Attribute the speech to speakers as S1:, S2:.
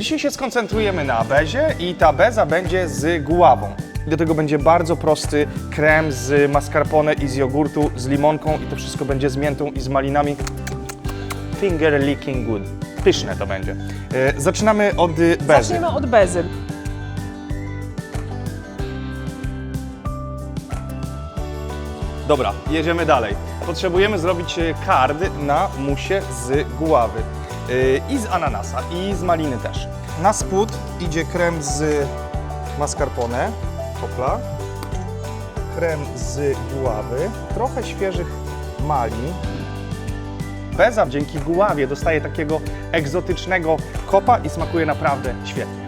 S1: Dzisiaj się skoncentrujemy na bezie i ta beza będzie z guławą. Do tego będzie bardzo prosty krem z mascarpone i z jogurtu, z limonką i to wszystko będzie z miętą i z malinami. Finger licking good. Pyszne to będzie. E, Zaczynamy od y, bezy.
S2: Zaczniemy od bezy.
S1: Dobra, jedziemy dalej. Potrzebujemy zrobić e, kard na musie z guławy. E, I z ananasa, i z maliny też. Na spód idzie krem z mascarpone, hopla. Krem z guławy, trochę świeżych malin. Beza dzięki guławie dostaje takiego egzotycznego kopa i smakuje naprawdę świetnie.